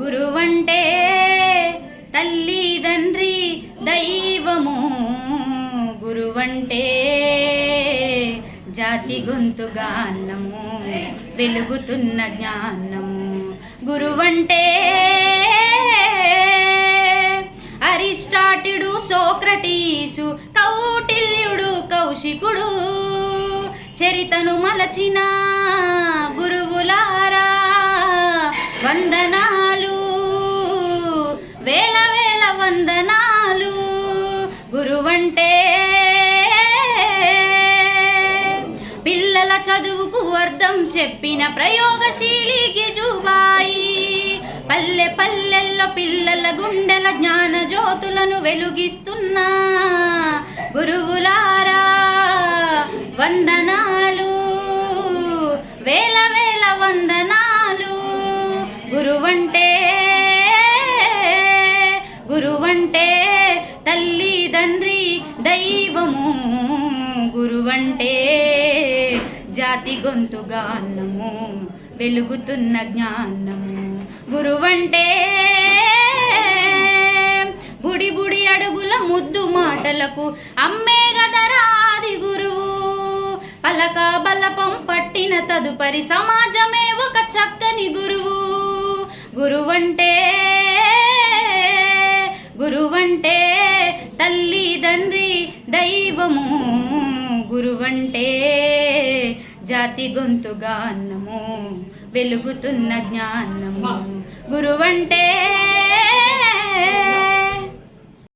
గురువంటే తల్లి తండ్రి దైవము. గురువంటే జాతి గొంతుగా అన్నము వెలుగుతున్న జ్ఞానము. గురువంటే అరిస్టాటిడు సోక్రటీసు కౌటిల్యుడు కౌశికుడు. చరితను మలచిన గురువులారా వందనా చదువుకు చెప్పిన ప్రయోగశీలి గిజుబాయి పల్లె పల్లెల్లో పిల్లల గుండెల జ్ఞాన జ్యోతులను వెలుగిస్తున్నా. గురువులారా వందనాలు. వేల వేల వందనాలు. గురువంటే గురువంటే తల్లి తండ్రి దైవము. గురువంటే జాతి గొంతుగా అన్నము వెలుగుతున్న జ్ఞానము. గురువంటే బుడి బుడి అడుగుల ముద్దు మాటలకు అమ్మే గదరాది గురువు. పలక బలపం పట్టిన తదుపరి సమాజమే ఒక చక్కని గురువు. గురువంటే గురువంటే తల్లి తండ్రి దైవము. గురువంటే జాతి గొంతుగా అన్నము వెలుగుతున్న జ్ఞానము. గురువంటే